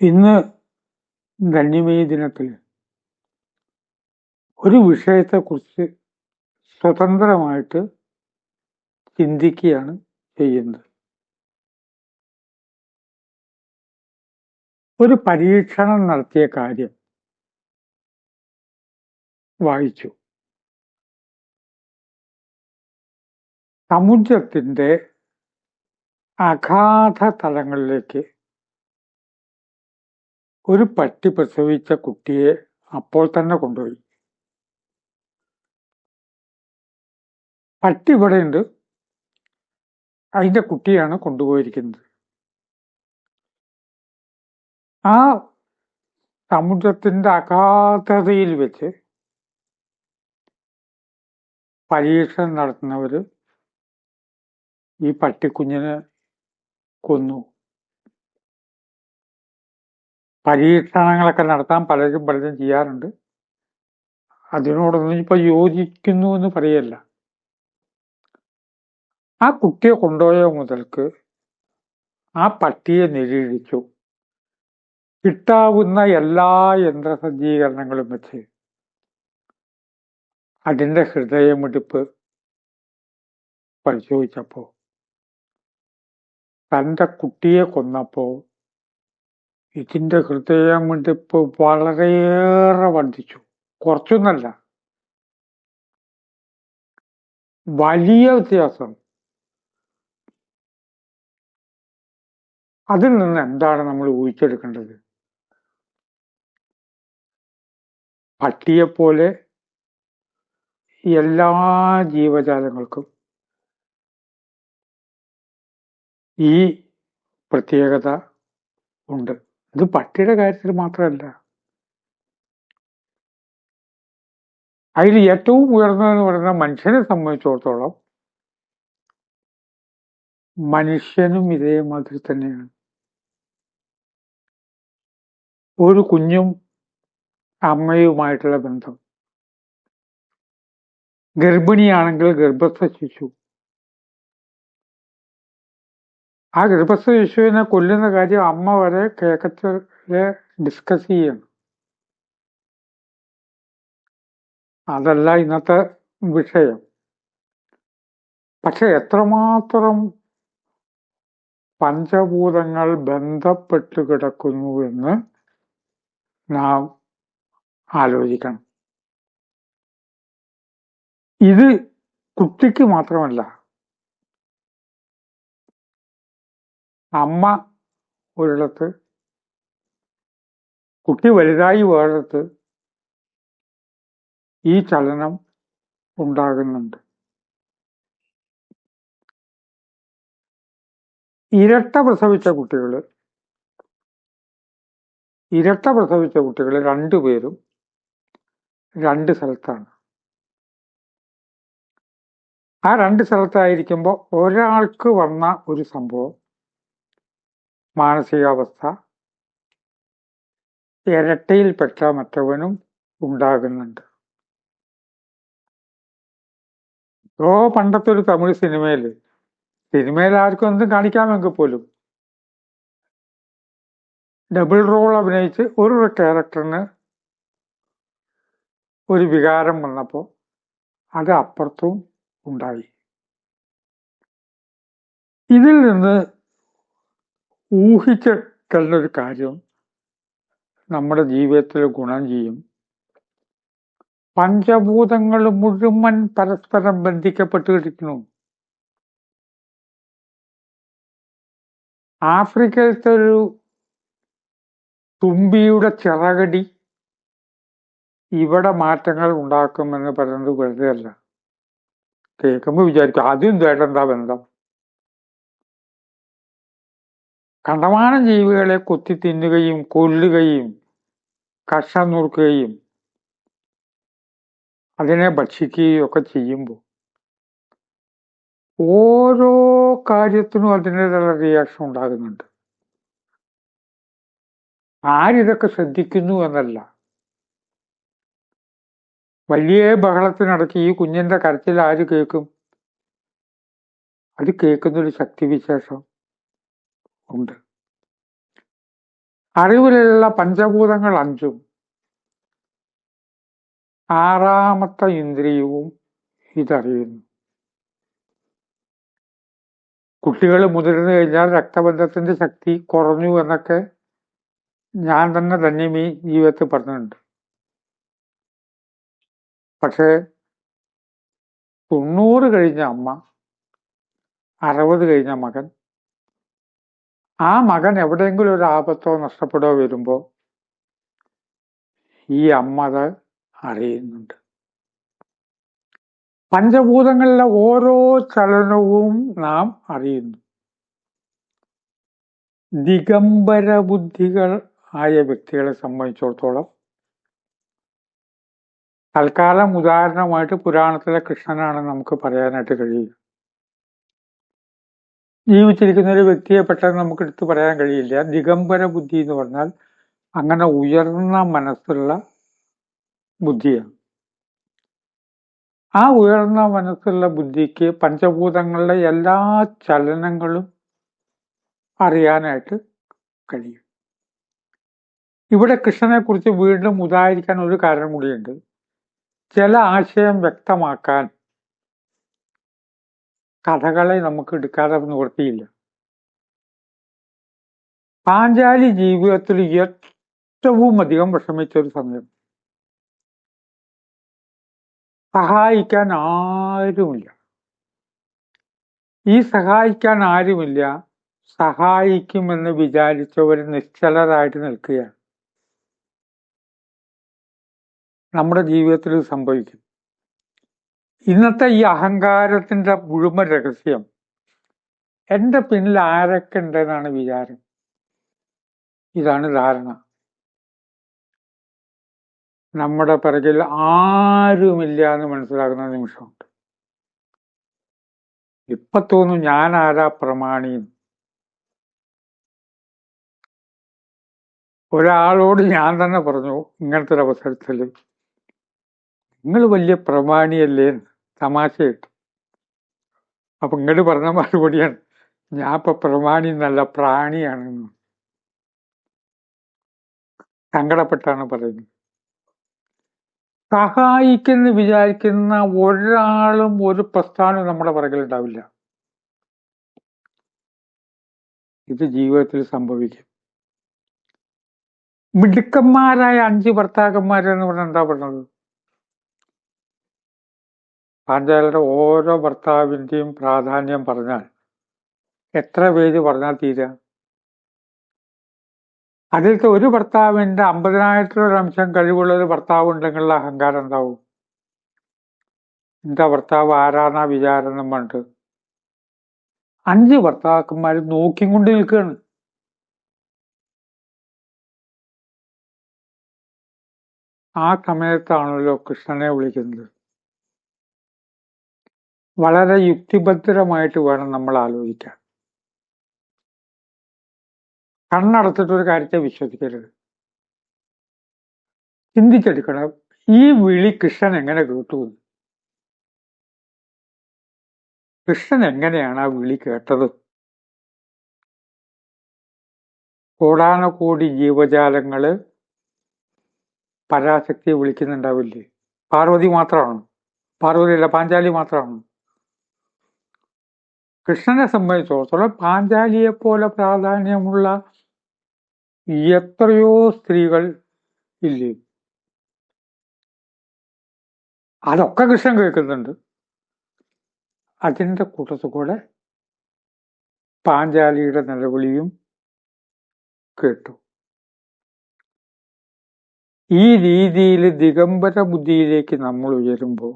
ഇന്ന് ധന്യമേ ദിനത്തിൽ ഒരു വിഷയത്തെക്കുറിച്ച് സ്വതന്ത്രമായിട്ട് ചിന്തിക്കുകയാണ് ചെയ്യുന്നത്. ഒരു പരീക്ഷണം നടത്തിയ കാര്യം വായിച്ചു. സമുദ്രത്തിന്റെ അഗാധ തലങ്ങളിലേക്ക് ഒരു പട്ടി പ്രസവിച്ച കുട്ടിയെ അപ്പോൾ തന്നെ കൊണ്ടുപോയി. പട്ടി ഇവിടെയുണ്ട് അതിന്റെ കുട്ടിയാണ് കൊണ്ടുപോയിരിക്കുന്നത്. ആ സമുദ്രത്തിന്റെ അഗാധതയിൽ വെച്ച് പരീക്ഷണം നടത്തുന്നവർ ഈ പട്ടിക്കുഞ്ഞിനെ കൊന്നു. പരീക്ഷണങ്ങളൊക്കെ നടത്താൻ പലരും പലരും ചെയ്യാറുണ്ട്. അതിനോടൊന്നും ഇപ്പൊ യോജിക്കുന്നു എന്ന് പറയല്ല. ആ കുട്ടിയെ കൊണ്ടുപോയ മുതൽക്ക് ആ പട്ടിയെ നിരീക്ഷിച്ചു. കിട്ടാവുന്ന എല്ലാ യന്ത്രസജ്ജീകരണങ്ങളും വെച്ച് അതിന്റെ ഹൃദയമിടിപ്പ് പരിശോധിച്ചപ്പോ തന്റെ കുട്ടിയെ കൊന്നപ്പോ ഇതിന്റെ ഹൃദയമിടിപ്പ് വളരെയേറെ വർദ്ധിച്ചു കുറച്ചൊന്നല്ല. വലിയ വ്യത്യാസം. അതിൽ നിന്ന് എന്താണ് നമ്മൾ ഊഹിച്ചെടുക്കേണ്ടത്? പട്ടിയെപ്പോലെ എല്ലാ ജീവജാലങ്ങൾക്കും ഈ പ്രത്യേകത ഉണ്ട്. ഇത് പട്ടിയുടെ കാര്യത്തിൽ മാത്രമല്ല. അതിൽ ഏറ്റവും ഉയർന്നതെന്ന് പറയുന്ന മനുഷ്യനെ സംബന്ധിച്ചിടത്തോളം മനുഷ്യനും ഇതേമാതിരി തന്നെയാണ്. ഒരു കുഞ്ഞും അമ്മയുമായിട്ടുള്ള ബന്ധം. ഗർഭിണിയാണെങ്കിൽ ഗർഭസ്ഥ ശിശു ആ ഗർഭസ്ഥ ശിശുവിനെ കൊല്ലുന്ന കാര്യം അമ്മ വരെ കേക്കത്തിലെ ഡിസ്കസ് ചെയ്യണം. അതല്ല ഇന്നത്തെ വിഷയം. പക്ഷെ എത്രമാത്രം പഞ്ചഭൂതങ്ങൾ ബന്ധപ്പെട്ടു കിടക്കുന്നു എന്ന് നാം ആലോചിക്കണം. ഇത് കുട്ടിക്ക് മാത്രമല്ല അമ്മ ഒരിടത്ത് കുട്ടി വലുതായി വേറിടത്ത് ഈ ചലനം ഉണ്ടാകുന്നുണ്ട്. ഇരട്ട പ്രസവിച്ച കുട്ടികൾ ഇരട്ട പ്രസവിച്ച കുട്ടികൾ രണ്ടുപേരും രണ്ട് സ്ഥലത്താണ്. ആ രണ്ട് സ്ഥലത്തായിരിക്കുമ്പോൾ ഒരാൾക്ക് വന്ന ഒരു സംഭവം മാനസികാവസ്ഥ ഇരട്ടയിൽപ്പെട്ട മറ്റവനും ഉണ്ടാകുന്നുണ്ട്. ഓ പണ്ടത്തെ ഒരു തമിഴ് സിനിമയിൽ സിനിമയിൽ ആർക്കും എന്തും കാണിക്കാമെങ്കിൽ പോലും ഡബിൾ റോൾ അഭിനയിച്ച് ഒരു ക്യാരക്ടറിന് ഒരു വികാരം വന്നപ്പോൾ അത് അപ്പുറത്തും ഉണ്ടായി. ഇതിൽ നിന്ന് ഊഹിച്ചിട്ടുള്ളൊരു കാര്യം. നമ്മുടെ ജീവിതത്തിൽ ഗുണം ചെയ്യും. പഞ്ചഭൂതങ്ങൾ മുഴുവൻ പരസ്പരം ബന്ധിക്കപ്പെട്ടിരിക്കുന്നു. ആഫ്രിക്കയിലത്തെ ഒരു തുമ്പിയുടെ ചിറകടി ഇവിടെ മാറ്റങ്ങൾ ഉണ്ടാക്കുമെന്ന് പറയുന്നത് വെറുതെ അല്ല കേൾക്കുമ്പോൾ വിചാരിക്കും ആദ്യം എന്താ ബന്ധം? കണ്ടമാനം ജീവികളെ കൊത്തി തിന്നുകയും കൊല്ലുകയും കഷ്ണം നുറുക്കുകയും അതിനെ ഭക്ഷിക്കുകയും ഒക്കെ ചെയ്യുമ്പോൾ ഓരോ കാര്യത്തിനും അതിന്റെതായ റിയാക്ഷൻ ഉണ്ടാകുന്നുണ്ട്. ആരിതൊക്കെ ശ്രദ്ധിക്കുന്നു എന്നല്ല. വലിയ ബഹളത്തിനടക്ക് ഈ കുഞ്ഞിന്റെ കരച്ചിൽ ആര് കേൾക്കും? അത് കേൾക്കുന്നൊരു ശക്തിവിശേഷം. ഉണ്ട്. അറിവിലുള്ള പഞ്ചഭൂതങ്ങൾ അഞ്ചും ആറാമത്തെ ഇന്ദ്രിയവും ഇതറിയുന്നു. കുട്ടികൾ മുതിർന്നു കഴിഞ്ഞാൽ രക്തബന്ധത്തിന്റെ ശക്തി കുറഞ്ഞു എന്നൊക്കെ ഞാൻ തന്നെ ഈ ജീവിതത്തിൽ പറഞ്ഞിട്ടുണ്ട്. പക്ഷേ തൊണ്ണൂറ് കഴിഞ്ഞ അമ്മ അറുപത് കഴിഞ്ഞ മകൻ ആ മകൻ എവിടെയെങ്കിലും ഒരു ആപത്തോ നഷ്ടപ്പെടോ വരുമ്പോ ഈ അമ്മ അത് അറിയുന്നുണ്ട്. പഞ്ചഭൂതങ്ങളിലെ ഓരോ ചലനവും നാം അറിയുന്നു. ദിഗംബര ബുദ്ധികൾ ആയ വ്യക്തികളെ സംബന്ധിച്ചിടത്തോളം തൽക്കാലം ഉദാഹരണമായിട്ട് പുരാണത്തിലെ കൃഷ്ണനാണ് നമുക്ക് പറയാനായിട്ട് കഴിയുക ജീവിച്ചിരിക്കുന്ന ഒരു വ്യക്തിയെ പെട്ടെന്ന് നമുക്ക് എടുത്തു പറയാൻ കഴിയില്ല. ദിഗംബര ബുദ്ധി എന്ന് പറഞ്ഞാൽ അങ്ങനെ ഉയർന്ന മനസ്സുള്ള ബുദ്ധിയാണ്. ആ ഉയർന്ന മനസ്സുള്ള ബുദ്ധിക്ക് പഞ്ചഭൂതങ്ങളുടെ എല്ലാ ചലനങ്ങളും അറിയാനായിട്ട് കഴിയും. ഇവിടെ കൃഷ്ണനെ കുറിച്ച് വീണ്ടും ഉദാഹരിക്കാൻ ഒരു കാരണം കൂടിയുണ്ട്. ചില ആശയം വ്യക്തമാക്കാൻ കഥകളെ നമുക്ക് എടുക്കാതെ നിവൃത്തിയില്ല പാഞ്ചാലി ജീവിതത്തിൽ ഏറ്റവും അധികം വിഷമിച്ച ഒരു സമയം സഹായിക്കാൻ ആരുമില്ല. ഈ സഹായിക്കാൻ ആരുമില്ല സഹായിക്കുമെന്ന് വിചാരിച്ചവർ നിശ്ചലരായിട്ട് നിൽക്കുകയാണ്. നമ്മുടെ ജീവിതത്തിൽ സംഭവിക്കും. ഇന്നത്തെ ഈ അഹങ്കാരത്തിന്റെ മുഴുവൻ രഹസ്യം എന്റെ പിന്നിൽ ആരൊക്കെ ഉണ്ടെന്നാണ് വിചാരം? ഇതാണ് ധാരണ. നമ്മുടെ പിറകിൽ ആരുമില്ല എന്ന് മനസ്സിലാക്കുന്ന നിമിഷമുണ്ട്. ഇപ്പൊ തോന്നും ഞാൻ ആരാ പ്രമാണിയും ഒരാളോട് ഞാൻ തന്നെ പറഞ്ഞു ഇങ്ങനത്തെ ഒരു അവസരത്തിൽ നിങ്ങൾ വലിയ പ്രമാണിയല്ലേ തമാശയിട്ട് അപ്പൊ ഇങ്ങോട്ട് പറഞ്ഞ മറുപടിയാണ്. ഞാൻ ഇപ്പൊ പ്രമാണി നല്ല പ്രാണിയാണെന്ന്. സങ്കടപ്പെട്ടാണ് പറയുന്നത്. സഹായിക്കുന്ന വിചാരിക്കുന്ന ഒരാളും ഒരു പ്രസ്ഥാനവും നമ്മുടെ പുറകിൽ ഉണ്ടാവില്ല. ഇത് ജീവിതത്തിൽ സംഭവിക്കും. മിടുക്കന്മാരായ അഞ്ച് ഭർത്താക്കന്മാരെന്ന് പറഞ്ഞാൽ എന്താ പറഞ്ഞത് പാഞ്ചാലിയുടെ ഓരോ ഭർത്താവിന്റെയും പ്രാധാന്യം പറഞ്ഞാൽ എത്ര പേര് പറഞ്ഞാൽ തീരാ? അതിലത്തെ ഒരു ഭർത്താവിന്റെ അമ്പതിനായിരത്തിലൊരു അംശം കഴിവുള്ള ഒരു ഭർത്താവ് ഉണ്ടെങ്കിലുള്ള അഹങ്കാരം ഉണ്ടാവും എന്താ ഭർത്താവ് ആരാന്നാ വിചാരം എന്നും പറഞ്ഞിട്ട്. അഞ്ച് ഭർത്താക്കന്മാർ നോക്കിക്കൊണ്ട് നിൽക്കുകയാണ്. ആ സമയത്താണല്ലോ കൃഷ്ണനെ വിളിക്കുന്നത്. വളരെ യുക്തിഭദ്രമായിട്ട് വേണം നമ്മൾ ആലോചിക്കാൻ. കണ്ണടച്ചിട്ട് ഒരു കാര്യത്തെ വിശ്വസിക്കരുത്. ചിന്തിച്ചെടുക്കണം ഈ വിളി കൃഷ്ണൻ എങ്ങനെ കേട്ടു? കൃഷ്ണൻ എങ്ങനെയാണ് ആ വിളി കേട്ടത്? കോടാനക്കോടി ജീവജാലങ്ങൾ പരാശക്തിയെ വിളിക്കുന്നുണ്ടാവില്ലേ? പാർവതി മാത്രമാണ്? പാർവതിയല്ല പാഞ്ചാലി മാത്രമാണ്? കൃഷ്ണനെ സംബന്ധിച്ചിടത്തോളം പാഞ്ചാലിയെ പോലെ പ്രാധാന്യമുള്ള എത്രയോ സ്ത്രീകൾ ഇല്ലേ? അതൊക്കെ കൃഷ്ണൻ കേൾക്കുന്നുണ്ട്. അതിന്റെ കൂട്ടത്തിൽ കൂടെ പാഞ്ചാലിയുടെ നിലവിളിയും കേട്ടു. ഈ രീതിയിൽ ദിഗംബര ബുദ്ധിയിലേക്ക് നമ്മൾ ഉയരുമ്പോൾ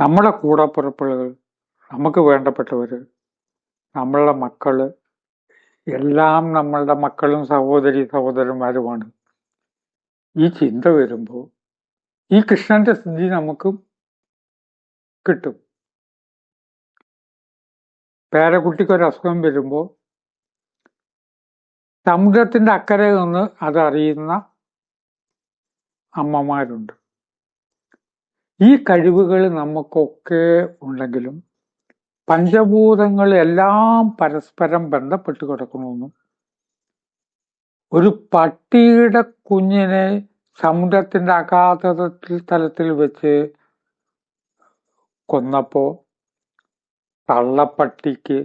നമ്മുടെ കൂടപ്പുറപ്പുകൾ നമുക്ക് വേണ്ടപ്പെട്ടവർ നമ്മളുടെ മക്കൾ എല്ലാം നമ്മളുടെ മക്കളും സഹോദരി സഹോദരന്മാരുമാണ്. ഈ ചിന്ത വരുമ്പോൾ ഈ കൃഷ്ണന്റെ സ്ഥിതി നമുക്കും കിട്ടും. പേരക്കുട്ടിക്ക് ഒരു അസുഖം വരുമ്പോൾ സമുദ്രത്തിന്റെ അക്കരെ നിന്ന് അതറിയുന്ന അമ്മമാരുണ്ട്. ഈ കഴിവുകൾ നമുക്കൊക്കെ ഉണ്ടെങ്കിലും പഞ്ചഭൂതങ്ങൾ എല്ലാം പരസ്പരം ബന്ധപ്പെട്ട് കിടക്കണമെന്നും ഒരു പട്ടിയുടെ കുഞ്ഞിനെ സമുദ്രത്തിന്റെ അഗാധത്തിൽ തലത്തിൽ വെച്ച് കൊന്നപ്പോ തള്ളപ്പട്ടിക്ക്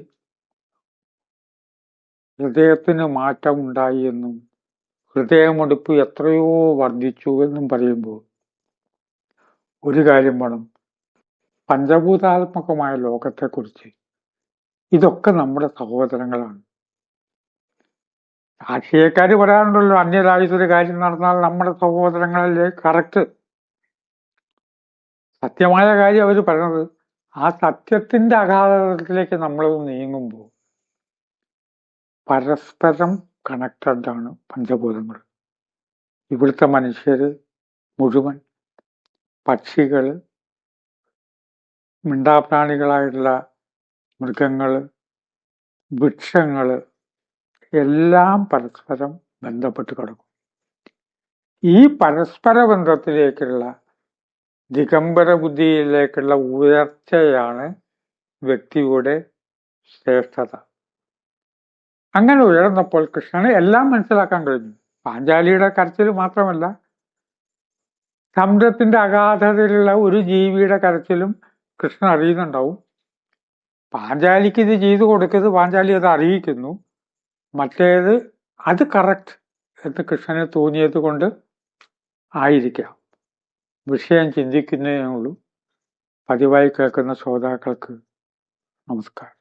ഹൃദയത്തിന് മാറ്റമുണ്ടായി എന്നും ഹൃദയമെടുപ്പ് എത്രയോ വർദ്ധിച്ചു എന്നും പറയുമ്പോൾ ഒരു കാര്യം വേണം. പഞ്ചഭൂതാത്മകമായ ലോകത്തെക്കുറിച്ച്. ഇതൊക്കെ നമ്മുടെ സഹോദരങ്ങളാണ്. രാഷ്ട്രീയക്കാർ പറയാറുണ്ടല്ലോ അന്യരാജ്യത്തൊരു കാര്യം നടന്നാൽ നമ്മുടെ സഹോദരങ്ങളല്ലേ? കറക്റ്റ്. സത്യമായ കാര്യം അവർ പറയണത് ആ സത്യത്തിന്റെ അഗാധത്തിലേക്ക് നമ്മൾ നീങ്ങുമ്പോൾ പരസ്പരം കണക്റ്റഡ് ആണ് പഞ്ചഭൂതങ്ങൾ. ഇവിടുത്തെ മനുഷ്യർ മുഴുവൻ പക്ഷികൾ മിണ്ടാപ്രാണികളായിട്ടുള്ള മൃഗങ്ങൾ വൃക്ഷങ്ങൾ എല്ലാം പരസ്പരം ബന്ധപ്പെട്ട് കിടക്കും. ഈ പരസ്പര ബന്ധത്തിലേക്കുള്ള ദിഗംബര ബുദ്ധിയിലേക്കുള്ള ഉയർച്ചയാണ് വ്യക്തിയുടെ ശ്രേഷ്ഠത. അങ്ങനെ ഉയർന്നപ്പോൾ കൃഷ്ണന് എല്ലാം മനസ്സിലാക്കാൻ കഴിഞ്ഞു. പാഞ്ചാലിയുടെ കരച്ചിൽ മാത്രമല്ല സമുദ്രത്തിന്റെ അഗാധതയിലുള്ള ഒരു ജീവിയുടെ കരച്ചിലും കൃഷ്ണൻ അറിയുന്നുണ്ടാവും. പാഞ്ചാലിക്ക് ഇത് ചെയ്തു കൊടുക്കരുത് പാഞ്ചാലി അത് അറിയിക്കുന്നു. മറ്റേത് അത് കറക്റ്റ് എന്ന് കൃഷ്ണന് തോന്നിയത് കൊണ്ട് ആയിരിക്കാം. വിഷയം ചിന്തിക്കുന്നതിനുള്ളൂ പതിവായി കേൾക്കുന്ന ശ്രോതാക്കൾക്ക് നമസ്കാരം.